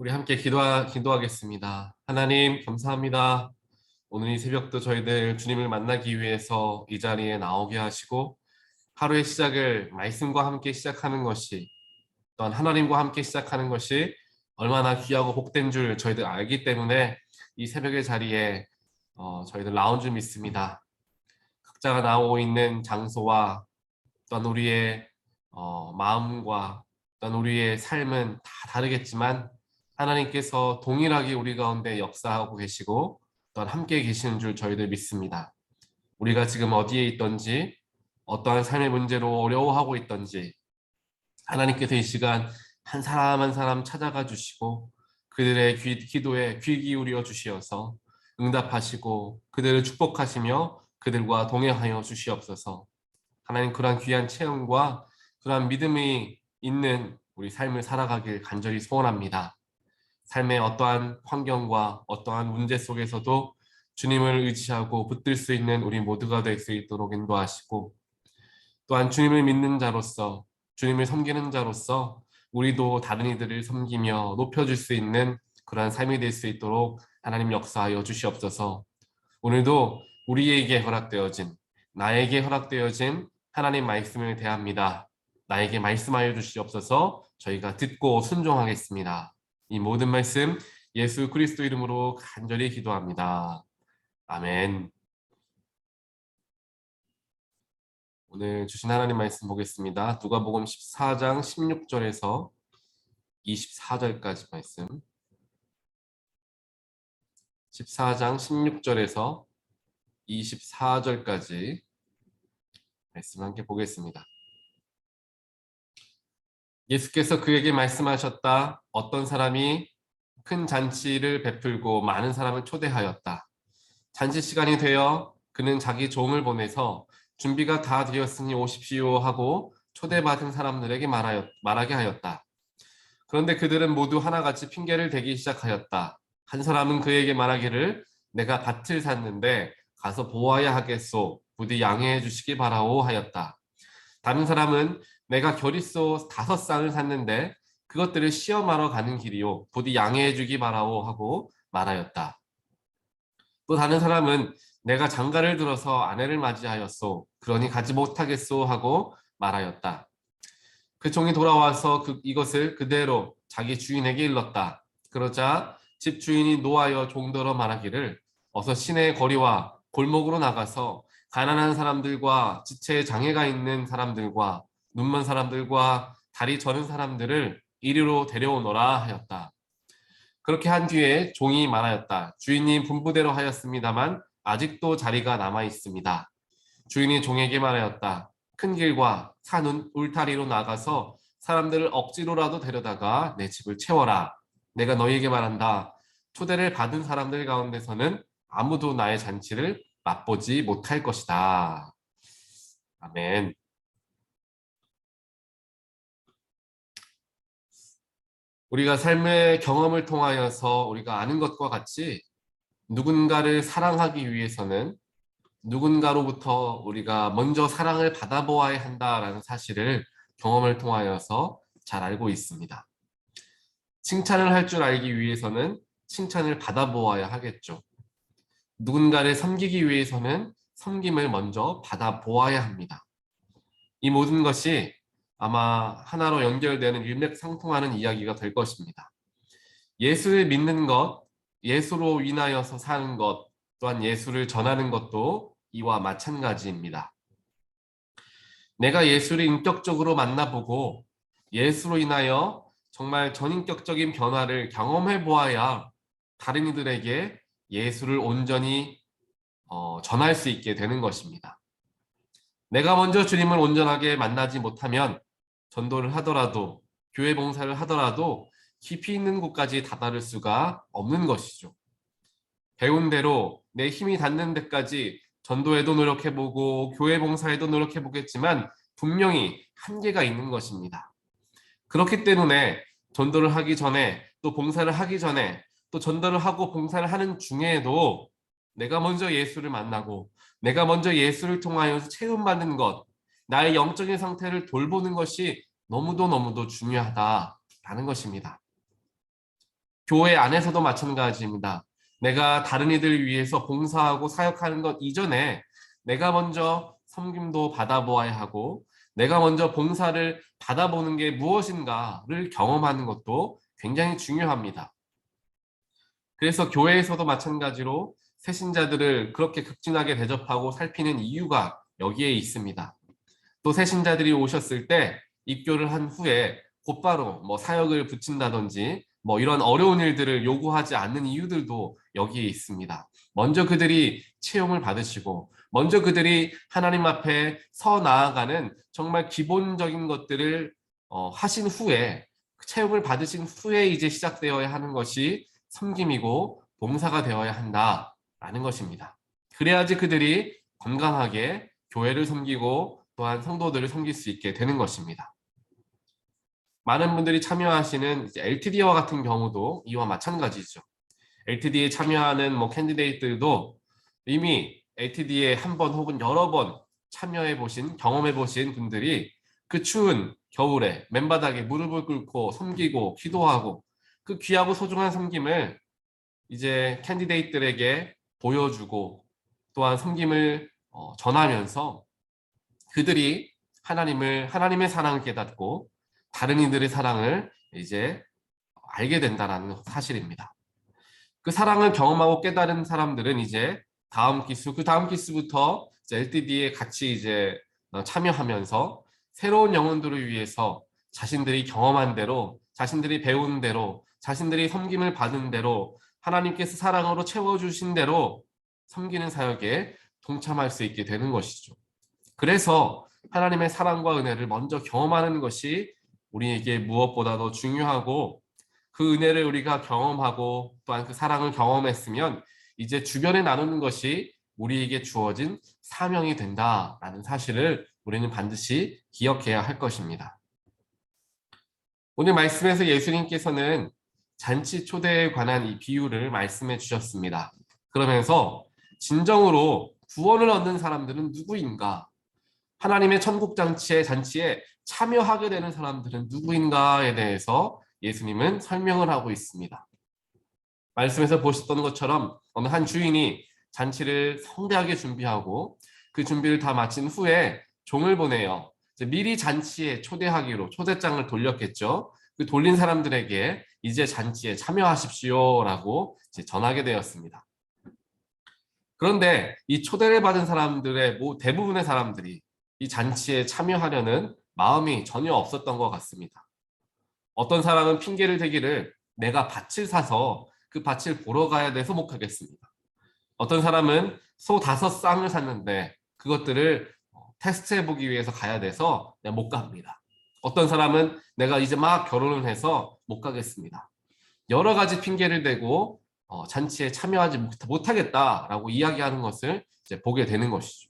우리 함께 기도하, 기도하겠습니다. 하나님 감사합니다. 오늘 이 새벽도 저희들 주님을 만나기 위해서 이 자리에 나오게 하시고 하루의 시작을 말씀과 함께 시작하는 것이 또한 하나님과 함께 시작하는 것이 얼마나 귀하고 복된 줄 저희들 알기 때문에 이 새벽의 자리에 어, 저희들 나온 줄 믿습니다. 각자가 나오고 있는 장소와 또한 우리의 어, 마음과 또한 우리의 삶은 다 다르겠지만 하나님께서 동일하게 우리 가운데 역사하고 계시고 또한 함께 계시는 줄 저희들 믿습니다. 우리가 지금 어디에 있던지 어떠한 삶의 문제로 어려워하고 있던지 하나님께서 이 시간 한 사람 한 사람 찾아가 주시고 그들의 귀, 기도에 귀 기울여 주시어서 응답하시고 그들을 축복하시며 그들과 동행하여 주시옵소서. 하나님 그러한 귀한 체험과 그러한 믿음이 있는 우리 삶을 살아가길 간절히 소원합니다. 삶의 어떠한 환경과 어떠한 문제 속에서도 주님을 의지하고 붙들 수 있는 우리 모두가 될 수 있도록 인도하시고 또한 주님을 믿는 자로서 주님을 섬기는 자로서 우리도 다른 이들을 섬기며 높여줄 수 있는 그러한 삶이 될 수 있도록 하나님 역사하여 주시옵소서 오늘도 우리에게 허락되어진 나에게 허락되어진 하나님 말씀을 대합니다. 나에게 말씀하여 주시옵소서 저희가 듣고 순종하겠습니다. 이 모든 말씀 예수 그리스도 이름으로 간절히 기도합니다. 아멘. 오늘 주신 하나님 말씀 보겠습니다. 누가복음 14장 16절에서 24절까지 말씀. 14장 16절에서 24절까지 말씀 함께 보겠습니다. 예수께서 그에게 말씀하셨다. 어떤 사람이 큰 잔치를 베풀고 많은 사람을 초대하였다. 잔치 시간이 되어 그는 자기 종을 보내서 준비가 다 되었으니 오십시오 하고 초대받은 사람들에게 말하였, 말하게 하였다. 그런데 그들은 모두 하나같이 핑계를 대기 시작하였다. 한 사람은 그에게 말하기를 내가 밭을 샀는데 가서 보아야 하겠소. 부디 양해해 주시기 바라오 하였다. 다른 사람은 내가 결의소 다섯 쌍을 샀는데 그것들을 시험하러 가는 길이요. 부디 양해해 주기 바라오 하고 말하였다. 또 다른 사람은 내가 장가를 들어서 아내를 맞이하였소. 그러니 가지 못하겠소 하고 말하였다. 그 종이 돌아와서 그, 이것을 그대로 자기 주인에게 일렀다. 그러자 집 주인이 노하여 종들어 말하기를 어서 시내의 거리와 골목으로 나가서 가난한 사람들과 지체에 장애가 있는 사람들과 눈먼 사람들과 다리 저는 사람들을 이리로 데려오너라 하였다. 그렇게 한 뒤에 종이 말하였다. 주인님 분부대로 하였습니다만 아직도 자리가 남아 있습니다. 주인이 종에게 말하였다. 큰 길과 산은 울타리로 나가서 사람들을 억지로라도 데려다가 내 집을 채워라. 내가 너희에게 말한다. 초대를 받은 사람들 가운데서는 아무도 나의 잔치를 맛보지 못할 것이다. 아멘. 우리가 삶의 경험을 통하여서 우리가 아는 것과 같이 누군가를 사랑하기 위해서는 누군가로부터 우리가 먼저 사랑을 받아보아야 한다라는 사실을 경험을 통하여서 잘 알고 있습니다. 칭찬을 할 줄 알기 위해서는 칭찬을 받아보아야 하겠죠. 누군가를 섬기기 위해서는 섬김을 먼저 받아보아야 합니다. 이 모든 것이 아마 하나로 연결되는 일맥상통하는 이야기가 될 것입니다. 예수를 믿는 것, 예수로 인하여서 사는 것, 또한 예수를 전하는 것도 이와 마찬가지입니다. 내가 예수를 인격적으로 만나보고 예수로 인하여 정말 전인격적인 변화를 경험해 보아야 다른 이들에게 예수를 온전히 어, 전할 수 있게 되는 것입니다. 내가 먼저 주님을 온전하게 만나지 못하면 전도를 하더라도 교회 봉사를 하더라도 깊이 있는 곳까지 다다를 수가 없는 것이죠. 배운 대로 내 힘이 닿는 데까지 전도에도 노력해보고 교회 봉사에도 노력해보겠지만 분명히 한계가 있는 것입니다. 그렇기 때문에 전도를 하기 전에 또 봉사를 하기 전에 또 전도를 하고 봉사를 하는 중에도 내가 먼저 예수를 만나고 내가 먼저 예수를 통하여서 체험받는 것 나의 영적인 상태를 돌보는 것이 너무도 너무도 중요하다라는 것입니다. 교회 안에서도 마찬가지입니다. 내가 다른 이들 위해서 봉사하고 사역하는 것 이전에 내가 먼저 섬김도 받아보아야 하고 내가 먼저 봉사를 받아보는 게 무엇인가를 경험하는 것도 굉장히 중요합니다. 그래서 교회에서도 마찬가지로 새신자들을 그렇게 극진하게 대접하고 살피는 이유가 여기에 있습니다. 또 새 신자들이 오셨을 때 입교를 한 후에 곧바로 뭐 사역을 붙인다든지 뭐 이런 어려운 일들을 요구하지 않는 이유들도 여기에 있습니다. 먼저 그들이 채용을 받으시고 먼저 그들이 하나님 앞에 서 나아가는 정말 기본적인 것들을 어, 하신 후에 채용을 받으신 후에 이제 시작되어야 하는 것이 섬김이고 봉사가 되어야 한다라는 것입니다. 그래야지 그들이 건강하게 교회를 섬기고 또한 성도들을 섬길 수 있게 되는 것입니다. 많은 분들이 참여하시는 LTD와 같은 경우도 이와 마찬가지죠. LTD에 참여하는 뭐 캔디데이트들도 이미 LTD에 한 번 혹은 여러 번 참여해 보신 경험해 보신 분들이 그 추운 겨울에 맨바닥에 무릎을 꿇고 섬기고 기도하고 그 귀하고 소중한 섬김을 이제 캔디데이트들에게 보여주고 또한 섬김을 어, 전하면서 그들이 하나님을 하나님의 사랑을 깨닫고 다른 이들의 사랑을 이제 알게 된다라는 사실입니다. 그 사랑을 경험하고 깨달은 사람들은 이제 다음 기수, 그 다음 기수부터 LTD에 같이 이제 참여하면서 새로운 영혼들을 위해서 자신들이 경험한 대로, 자신들이 배운 대로, 자신들이 섬김을 받은 대로, 하나님께서 사랑으로 채워주신 대로 섬기는 사역에 동참할 수 있게 되는 것이죠. 그래서 하나님의 사랑과 은혜를 먼저 경험하는 것이 우리에게 무엇보다도 중요하고 그 은혜를 우리가 경험하고 또한 그 사랑을 경험했으면 이제 주변에 나누는 것이 우리에게 주어진 사명이 된다라는 사실을 우리는 반드시 기억해야 할 것입니다. 오늘 말씀에서 예수님께서는 잔치 초대에 관한 이 비유를 말씀해 주셨습니다. 그러면서 진정으로 구원을 얻는 사람들은 누구인가? 하나님의 천국 잔치의 잔치에 참여하게 되는 사람들은 누구인가에 대해서 예수님은 설명을 하고 있습니다. 말씀에서 보셨던 것처럼 어느 한 주인이 잔치를 성대하게 준비하고 그 준비를 다 마친 후에 종을 보내요. 미리 잔치에 초대하기로 초대장을 돌렸겠죠. 그 돌린 사람들에게 이제 잔치에 참여하십시오라고 전하게 되었습니다. 그런데 이 초대를 받은 사람들의 뭐 대부분의 사람들이 이 잔치에 참여하려는 마음이 전혀 없었던 것 같습니다. 어떤 사람은 핑계를 대기를 내가 밭을 사서 그 밭을 보러 가야 돼서 못 가겠습니다. 어떤 사람은 소 다섯 쌍을 샀는데 그것들을 테스트해 보기 위해서 가야 돼서 못 갑니다. 어떤 사람은 내가 이제 막 결혼을 해서 못 가겠습니다. 여러 가지 핑계를 대고 어, 잔치에 참여하지 못, 하겠다라고 이야기하는 것을 이제 보게 되는 것이죠.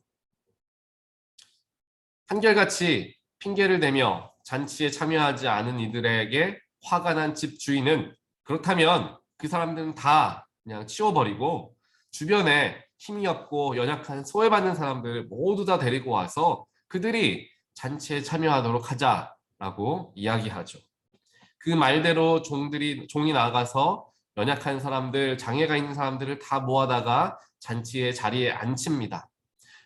한결같이 핑계를 대며 잔치에 참여하지 않은 이들에게 화가 난 집 주인은 그렇다면 그 사람들은 다 그냥 치워버리고 주변에 힘이 없고 연약한 소외받는 사람들 모두 다 데리고 와서 그들이 잔치에 참여하도록 하자라고 이야기하죠. 그 말대로 종들이 종이 나가서 연약한 사람들, 장애가 있는 사람들을 다 모아다가 잔치의 자리에 앉힙니다.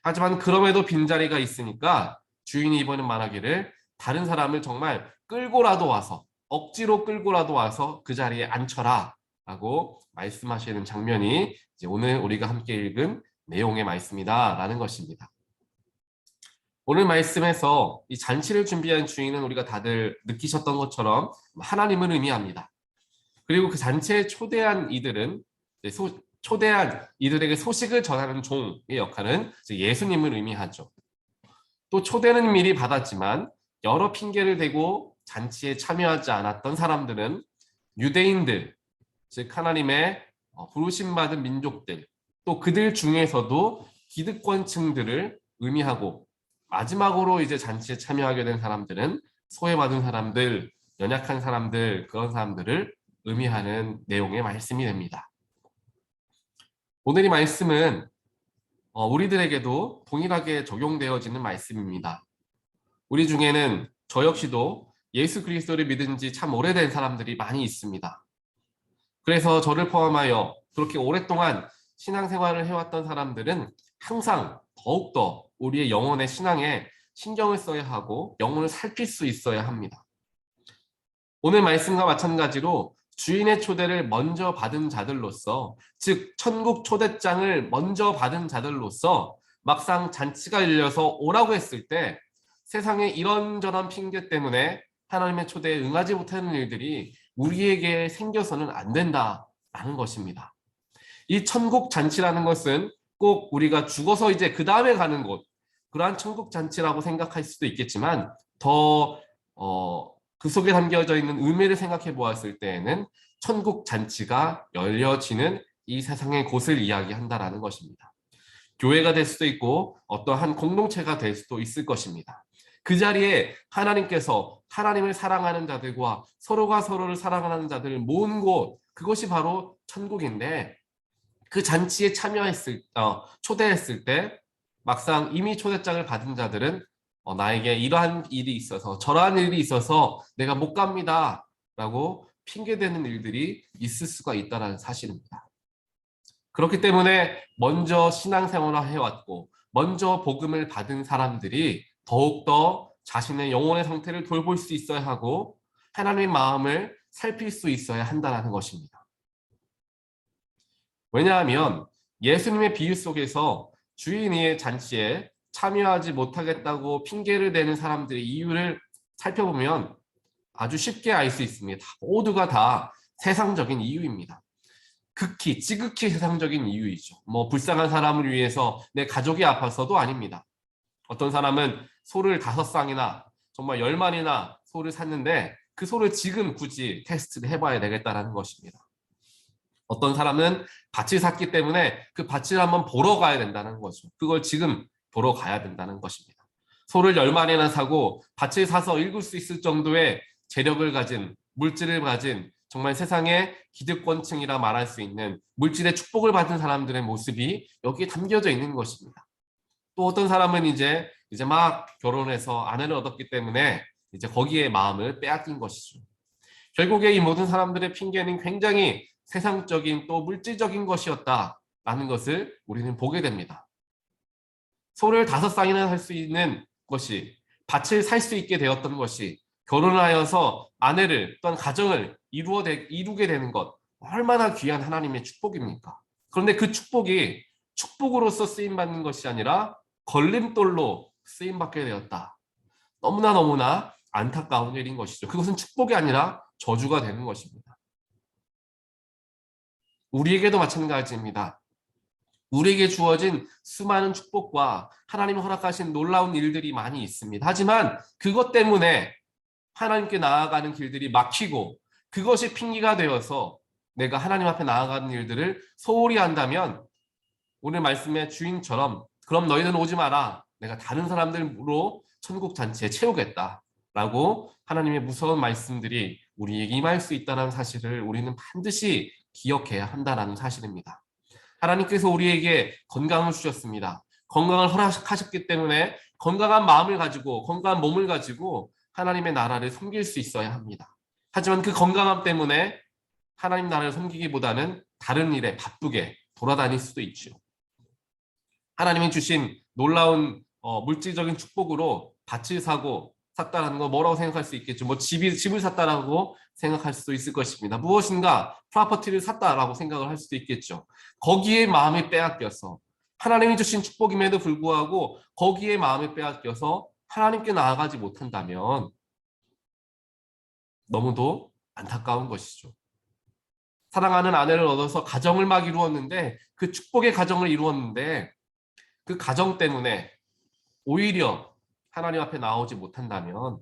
하지만 그럼에도 빈자리가 있으니까 주인이 이번엔 말하기를 다른 사람을 정말 끌고라도 와서 억지로 끌고라도 와서 그 자리에 앉혀라 라고 말씀하시는 장면이 오늘 우리가 함께 읽은 내용의 말씀이다 라는 것입니다. 오늘 말씀에서 이 잔치를 준비한 주인은 우리가 다들 느끼셨던 것처럼 하나님을 의미합니다. 그리고 그 잔치에 초대한 이들은 소, 초대한 이들에게 소식을 전하는 종의 역할은 예수님을 의미하죠. 또 초대는 미리 받았지만 여러 핑계를 대고 잔치에 참여하지 않았던 사람들은 유대인들, 즉 하나님의 어, 부르심 받은 민족들, 또 그들 중에서도 기득권층들을 의미하고 마지막으로 이제 잔치에 참여하게 된 사람들은 소외받은 사람들, 연약한 사람들, 그런 사람들을 의미하는 내용의 말씀이 됩니다. 오늘의 말씀은 어, 우리들에게도 동일하게 적용되어지는 말씀입니다. 우리 중에는 저 역시도 예수 그리스도를 믿은 지 참 오래된 사람들이 많이 있습니다. 그래서 저를 포함하여 그렇게 오랫동안 신앙생활을 해왔던 사람들은 항상 더욱더 우리의 영혼의 신앙에 신경을 써야 하고 영혼을 살필 수 있어야 합니다. 오늘 말씀과 마찬가지로 주인의 초대를 먼저 받은 자들로서 즉 천국 초대장을 먼저 받은 자들로서 막상 잔치가 열려서 오라고 했을 때 세상에 이런저런 핑계 때문에 하나님의 초대에 응하지 못하는 일들이 우리에게 생겨서는 안 된다라는 것입니다. 이 천국 잔치라는 것은 꼭 우리가 죽어서 이제 그 다음에 가는 곳 그러한 천국 잔치라고 생각할 수도 있겠지만 더 어, 그 속에 담겨져 있는 의미를 생각해 보았을 때에는 천국 잔치가 열려지는 이 세상의 곳을 이야기한다라는 것입니다. 교회가 될 수도 있고 어떠한 공동체가 될 수도 있을 것입니다. 그 자리에 하나님께서 하나님을 사랑하는 자들과 서로가 서로를 사랑하는 자들을 모은 곳 그것이 바로 천국인데 그 잔치에 참여했을 어, 초대했을 때 막상 이미 초대장을 받은 자들은 어, 나에게 이러한 일이 있어서 저러한 일이 있어서 내가 못 갑니다 라고 핑계대는 일들이 있을 수가 있다는 사실입니다. 그렇기 때문에 먼저 신앙생활을 해왔고 먼저 복음을 받은 사람들이 더욱더 자신의 영혼의 상태를 돌볼 수 있어야 하고 하나님의 마음을 살필 수 있어야 한다는 것입니다. 왜냐하면 예수님의 비유 속에서 주인의 잔치에 참여하지 못하겠다고 핑계를 대는 사람들의 이유를 살펴보면 아주 쉽게 알 수 있습니다. 모두가 다 세상적인 이유입니다. 극히 지극히 세상적인 이유이죠. 뭐 불쌍한 사람을 위해서 내 가족이 아파서도 아닙니다. 어떤 사람은 소를 다섯 쌍이나 정말 열 마리나 소를 샀는데 그 소를 지금 굳이 테스트를 해봐야 되겠다라는 것입니다. 어떤 사람은 밭을 샀기 때문에 그 밭을 한번 보러 가야 된다는 거죠. 그걸 지금 보러 가야 된다는 것입니다. 소를 열 마리나 사고 밭을 사서 읽을 수 있을 정도의 재력을 가진 물질을 가진 정말 세상의 기득권층이라 말할 수 있는 물질의 축복을 받은 사람들의 모습이 여기에 담겨져 있는 것입니다. 또 어떤 사람은 이제 이제 막 결혼해서 아내를 얻었기 때문에 이제 거기에 마음을 빼앗긴 것이죠. 결국에 이 모든 사람들의 핑계는 굉장히 세상적인 또 물질적인 것이었다라는 것을 우리는 보게 됩니다. 소를 다섯 쌍이나 살 수 있는 것이 밭을 살 수 있게 되었던 것이 결혼하여서 아내를 또한 가정을 이루어 되, 이루게 되는 것 얼마나 귀한 하나님의 축복입니까? 그런데 그 축복이 축복으로서 쓰임 받는 것이 아니라 걸림돌로 쓰임 받게 되었다. 너무나 너무나 안타까운 일인 것이죠. 그것은 축복이 아니라 저주가 되는 것입니다. 우리에게도 마찬가지입니다. 우리에게 주어진 수많은 축복과 하나님 허락하신 놀라운 일들이 많이 있습니다. 하지만 그것 때문에 하나님께 나아가는 길들이 막히고 그것이 핑계가 되어서 내가 하나님 앞에 나아가는 일들을 소홀히 한다면 오늘 말씀의 주인처럼 그럼 너희는 오지 마라. 내가 다른 사람들로 천국 잔치에 채우겠다 라고 하나님의 무서운 말씀들이 우리에게 임할 수 있다는 사실을 우리는 반드시 기억해야 한다는 사실입니다. 하나님께서 우리에게 건강을 주셨습니다. 건강을 허락하셨기 때문에 건강한 마음을 가지고 건강한 몸을 가지고 하나님의 나라를 섬길 수 있어야 합니다. 하지만 그 건강함 때문에 하나님 나라를 섬기기보다는 다른 일에 바쁘게 돌아다닐 수도 있죠. 하나님이 주신 놀라운 어, 물질적인 축복으로 밭을 사고 샀다라는 거 뭐라고 생각할 수 있겠죠. 뭐 집이 집을 샀다라고 생각할 수도 있을 것입니다. 무엇인가 프로퍼티를 샀다라고 생각을 할 수도 있겠죠. 거기에 마음이 빼앗겨서 하나님이 주신 축복임에도 불구하고 거기에 마음이 빼앗겨서 하나님께 나아가지 못한다면 너무도 안타까운 것이죠. 사랑하는 아내를 얻어서 가정을 막 이루었는데 그 축복의 가정을 이루었는데 그 가정 때문에 오히려 하나님 앞에 나오지 못한다면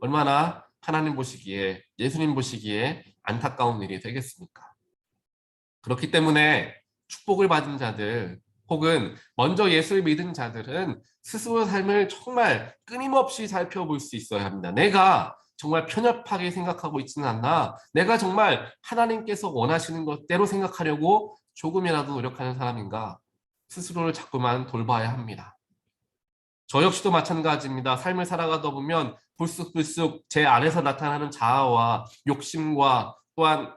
얼마나 하나님 보시기에 예수님 보시기에 안타까운 일이 되겠습니까? 그렇기 때문에 축복을 받은 자들 혹은 먼저 예수를 믿은 자들은 스스로 삶을 정말 끊임없이 살펴볼 수 있어야 합니다. 내가 정말 편협하게 생각하고 있지는 않나. 내가 정말 하나님께서 원하시는 것대로 생각하려고 조금이라도 노력하는 사람인가. 스스로를 자꾸만 돌봐야 합니다. 저 역시도 마찬가지입니다. 삶을 살아가다 보면 불쑥불쑥 제 안에서 나타나는 자아와 욕심과 또한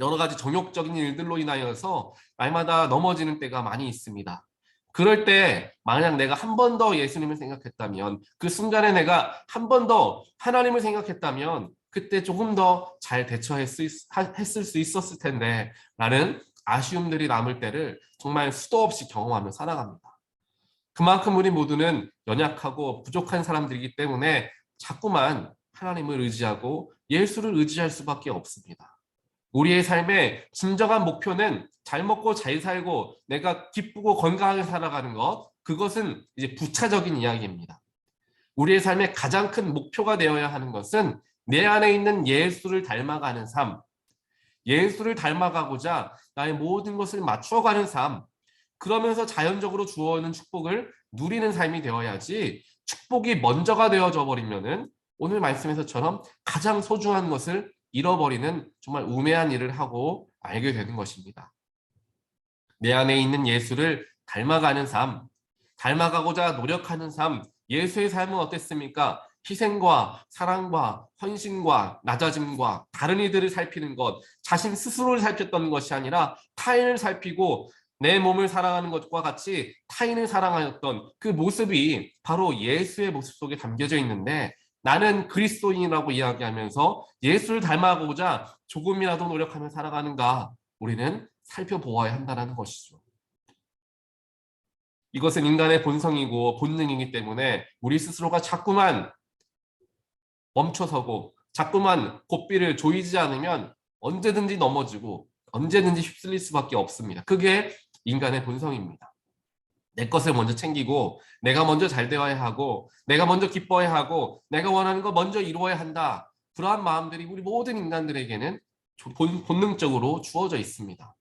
여러 가지 정욕적인 일들로 인하여서 날마다 넘어지는 때가 많이 있습니다. 그럴 때 만약 내가 한 번 더 예수님을 생각했다면 그 순간에 내가 한 번 더 하나님을 생각했다면 그때 조금 더 잘 대처했을 수, 있었을 텐데 라는 아쉬움들이 남을 때를 정말 수도 없이 경험하며 살아갑니다. 그만큼 우리 모두는 연약하고 부족한 사람들이기 때문에 자꾸만 하나님을 의지하고 예수를 의지할 수밖에 없습니다. 우리의 삶의 진정한 목표는 잘 먹고 잘 살고 내가 기쁘고 건강하게 살아가는 것, 그것은 이제 부차적인 이야기입니다. 우리의 삶의 가장 큰 목표가 되어야 하는 것은 내 안에 있는 예수를 닮아가는 삶, 예수를 닮아가고자 나의 모든 것을 맞추어가는 삶, 그러면서 자연적으로 주어오는 축복을 누리는 삶이 되어야지 축복이 먼저가 되어져 버리면은 오늘 말씀에서처럼 가장 소중한 것을 잃어버리는 정말 우매한 일을 하고 알게 되는 것입니다. 내 안에 있는 예수를 닮아가는 삶, 닮아가고자 노력하는 삶, 예수의 삶은 어땠습니까? 희생과 사랑과 헌신과 낮아짐과 다른 이들을 살피는 것, 자신 스스로를 살폈던 것이 아니라 타인을 살피고 내 몸을 사랑하는 것과 같이 타인을 사랑하였던 그 모습이 바로 예수의 모습 속에 담겨져 있는데 나는 그리스도인이라고 이야기하면서 예수를 닮아가고자 조금이라도 노력하며 살아가는가 우리는 살펴보아야 한다는 것이죠. 이것은 인간의 본성이고 본능이기 때문에 우리 스스로가 자꾸만 멈춰서고 자꾸만 고삐를 조이지 않으면 언제든지 넘어지고 언제든지 휩쓸릴 수밖에 없습니다. 그게 인간의 본성입니다. 내 것을 먼저 챙기고 내가 먼저 잘 되어야 하고 내가 먼저 기뻐야 하고 내가 원하는 거 먼저 이루어야 한다. 그러한 마음들이 우리 모든 인간들에게는 본, 본능적으로 주어져 있습니다.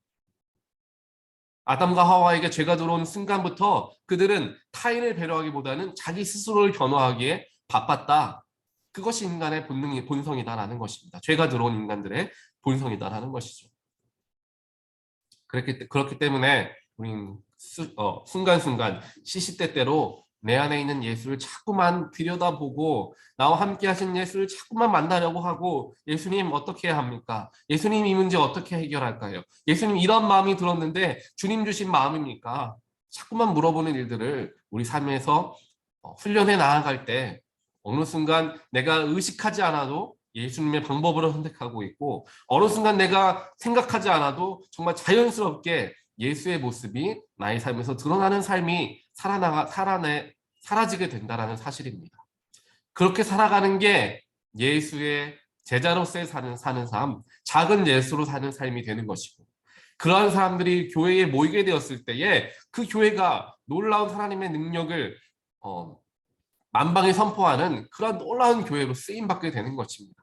아담과 하와에게 죄가 들어온 순간부터 그들은 타인을 배려하기보다는 자기 스스로를 변화하기에 바빴다. 그것이 인간의 본능이 본성이다라는 것입니다. 죄가 들어온 인간들의 본성이다라는 것이죠. 그렇기, 그렇기 때문에 우리는 수, 어, 순간순간 시시때때로 내 안에 있는 예수를 자꾸만 들여다보고 나와 함께 하신 예수를 자꾸만 만나려고 하고 예수님 어떻게 해야 합니까? 예수님 이 문제 어떻게 해결할까요? 예수님 이런 마음이 들었는데 주님 주신 마음입니까? 자꾸만 물어보는 일들을 우리 삶에서 어, 훈련해 나아갈 때 어느 순간 내가 의식하지 않아도 예수님의 방법으로 선택하고 있고 어느 순간 내가 생각하지 않아도 정말 자연스럽게 예수의 모습이 나의 삶에서 드러나는 삶이 살아나가 살아내 사라지게 된다라는 사실입니다. 그렇게 살아가는 게 예수의 제자로서의 사는 사는 삶, 작은 예수로 사는 삶이 되는 것이고 그러한 사람들이 교회에 모이게 되었을 때에 그 교회가 놀라운 하나님의 능력을 어, 만방에 선포하는 그러한 놀라운 교회로 쓰임 받게 되는 것입니다.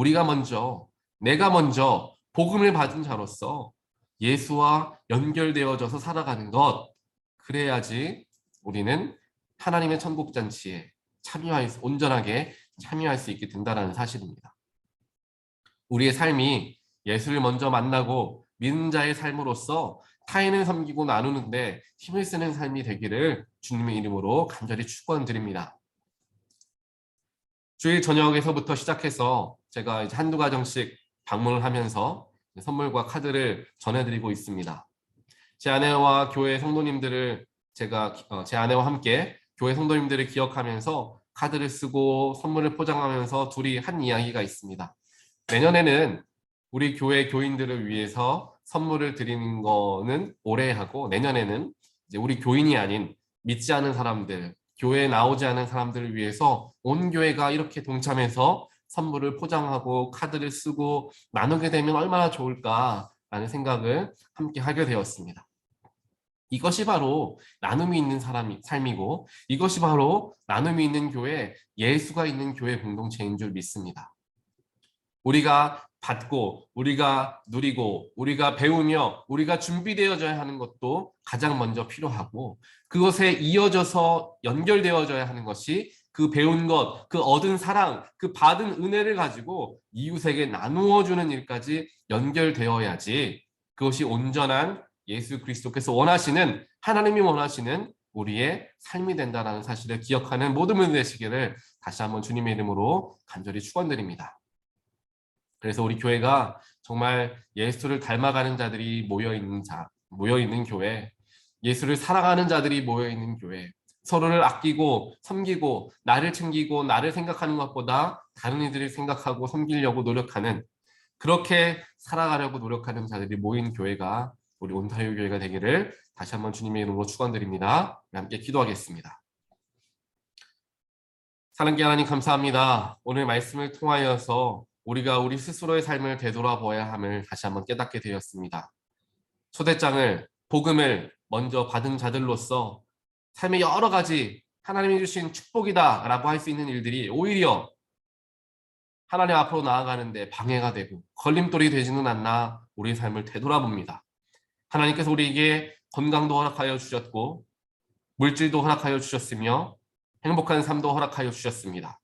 우리가 먼저 내가 먼저 복음을 받은 자로서 예수와 연결되어져서 살아가는 것 그래야지 우리는 하나님의 천국 잔치에 참여할 수, 온전하게 참여할 수 있게 된다는 사실입니다. 우리의 삶이 예수를 먼저 만나고 믿는 자의 삶으로서 타인을 섬기고 나누는데 힘을 쓰는 삶이 되기를 주님의 이름으로 간절히 축원드립니다. 주일 저녁에서부터 시작해서 제가 이제 한두 가정씩 방문을 하면서 선물과 카드를 전해드리고 있습니다. 제 아내와 교회 성도님들을 제가 어, 제 아내와 함께 교회 성도님들을 기억하면서 카드를 쓰고 선물을 포장하면서 둘이 한 이야기가 있습니다. 내년에는 우리 교회 교인들을 위해서 선물을 드리는 거는 올해 하고 내년에는 이제 우리 교인이 아닌 믿지 않은 사람들, 교회에 나오지 않은 사람들을 위해서 온 교회가 이렇게 동참해서 선물을 포장하고 카드를 쓰고 나누게 되면 얼마나 좋을까라는 생각을 함께 하게 되었습니다. 이것이 바로 나눔이 있는 사람이 삶이고 이것이 바로 나눔이 있는 교회, 예수가 있는 교회 공동체인 줄 믿습니다. 우리가 받고 우리가 누리고 우리가 배우며 우리가 준비되어져야 하는 것도 가장 먼저 필요하고 그것에 이어져서 연결되어져야 하는 것이 그 배운 것, 그 얻은 사랑, 그 받은 은혜를 가지고 이웃에게 나누어 주는 일까지 연결되어야지 그것이 온전한 예수 그리스도께서 원하시는 하나님이 원하시는 우리의 삶이 된다라는 사실을 기억하는 모든 분들 되시기를 다시 한번 주님의 이름으로 간절히 축원드립니다. 그래서 우리 교회가 정말 예수를 닮아가는 자들이 모여 있는 자, 모여 있는 교회, 예수를 사랑하는 자들이 모여 있는 교회, 서로를 아끼고 섬기고 나를 챙기고 나를 생각하는 것보다 다른 이들을 생각하고 섬기려고 노력하는 그렇게 살아가려고 노력하는 자들이 모인 교회가 우리 온타리오 교회가 되기를 다시 한번 주님의 이름으로 축원드립니다. 함께 기도하겠습니다. 사랑기 하나님 감사합니다. 오늘 말씀을 통하여서 우리가 우리 스스로의 삶을 되돌아보아야 함을 다시 한번 깨닫게 되었습니다. 초대장을 복음을 먼저 받은 자들로서 삶의 여러 가지 하나님이 주신 축복이다라고 할 수 있는 일들이 오히려 하나님 앞으로 나아가는데 방해가 되고 걸림돌이 되지는 않나 우리의 삶을 되돌아봅니다. 하나님께서 우리에게 건강도 허락하여 주셨고 물질도 허락하여 주셨으며 행복한 삶도 허락하여 주셨습니다.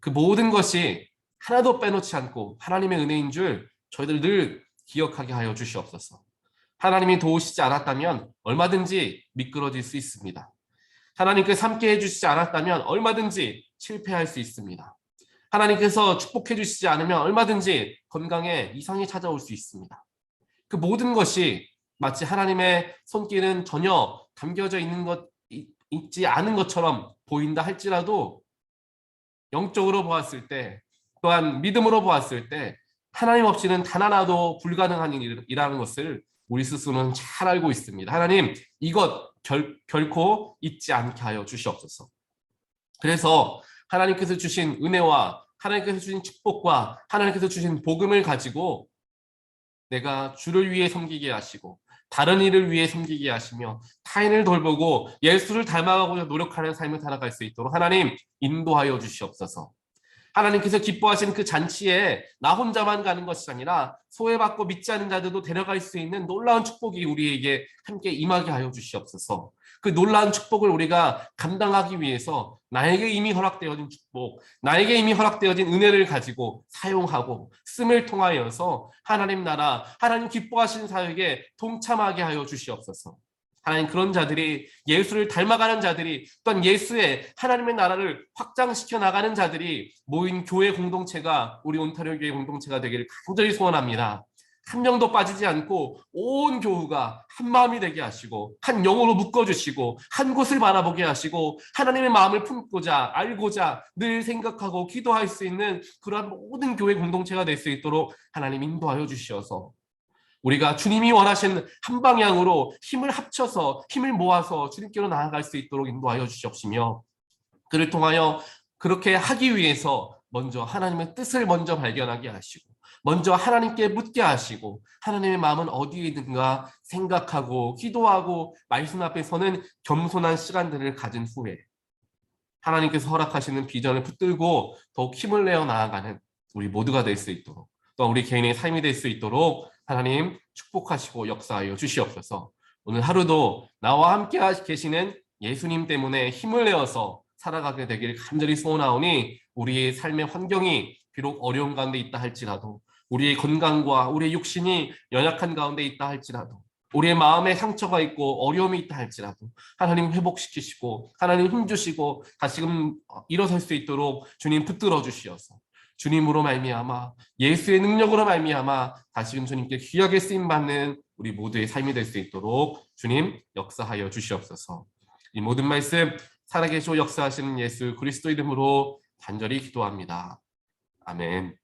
그 모든 것이 하나도 빼놓지 않고 하나님의 은혜인 줄 저희들 늘 기억하게 하여 주시옵소서. 하나님이 도우시지 않았다면 얼마든지 미끄러질 수 있습니다. 하나님께서 함께 해주시지 않았다면 얼마든지 실패할 수 있습니다. 하나님께서 축복해 주시지 않으면 얼마든지 건강에 이상이 찾아올 수 있습니다. 그 모든 것이 마치 하나님의 손길은 전혀 담겨져 있는 것 있지 않은 것처럼 보인다 할지라도 영적으로 보았을 때 또한 믿음으로 보았을 때 하나님 없이는 단 하나도 불가능한 일이라는 것을 우리 스스로는 잘 알고 있습니다. 하나님 이것 결, 결코 잊지 않게 하여 주시옵소서. 그래서 하나님께서 주신 은혜와 하나님께서 주신 축복과 하나님께서 주신 복음을 가지고 내가 주를 위해 섬기게 하시고 다른 일을 위해 섬기게 하시며 타인을 돌보고 예수를 닮아가고자 노력하는 삶을 살아갈 수 있도록 하나님 인도하여 주시옵소서. 하나님께서 기뻐하시는 그 잔치에 나 혼자만 가는 것이 아니라 소외받고 믿지 않은 자들도 데려갈 수 있는 놀라운 축복이 우리에게 함께 임하게 하여 주시옵소서. 그 놀라운 축복을 우리가 감당하기 위해서 나에게 이미 허락되어진 축복, 나에게 이미 허락되어진 은혜를 가지고 사용하고 씀을 통하여서 하나님 나라, 하나님 기뻐하시는 사역에 동참하게 하여 주시옵소서. 하나님 그런 자들이 예수를 닮아가는 자들이 또한 예수의 하나님의 나라를 확장시켜 나가는 자들이 모인 교회 공동체가 우리 온타리오 교회 공동체가 되기를 간절히 소원합니다. 한 명도 빠지지 않고 온 교우가 한 마음이 되게 하시고 한 영으로 묶어 주시고 한 곳을 바라보게 하시고 하나님의 마음을 품고자 알고자 늘 생각하고 기도할 수 있는 그러한 모든 교회 공동체가 될 수 있도록 하나님 인도하여 주시어서 우리가 주님이 원하시는 한 방향으로 힘을 합쳐서 힘을 모아서 주님께로 나아갈 수 있도록 인도하여 주시옵시며 그를 통하여 그렇게 하기 위해서 먼저 하나님의 뜻을 먼저 발견하게 하시고 먼저 하나님께 묻게 하시고 하나님의 마음은 어디에 있는가 생각하고 기도하고 말씀 앞에 서는 겸손한 시간들을 가진 후에 하나님께서 허락하시는 비전을 붙들고 더욱 힘을 내어 나아가는 우리 모두가 될 수 있도록 또 우리 개인의 삶이 될 수 있도록 하나님 축복하시고 역사하여 주시옵소서. 오늘 하루도 나와 함께 계시는 예수님 때문에 힘을 내어서 살아가게 되기를 간절히 소원하오니 우리의 삶의 환경이 비록 어려운 가운데 있다 할지라도 우리의 건강과 우리의 육신이 연약한 가운데 있다 할지라도 우리의 마음에 상처가 있고 어려움이 있다 할지라도 하나님 회복시키시고 하나님 힘 주시고 다시금 일어설 수 있도록 주님 붙들어 주시어서 주님으로 말미암아 예수의 능력으로 말미암아 다시금 주님께 귀하게 쓰임 받는 우리 모두의 삶이 될 수 있도록 주님 역사하여 주시옵소서. 이 모든 말씀 살아계시고 역사하시는 예수 그리스도 이름으로 간절히 기도합니다. 아멘.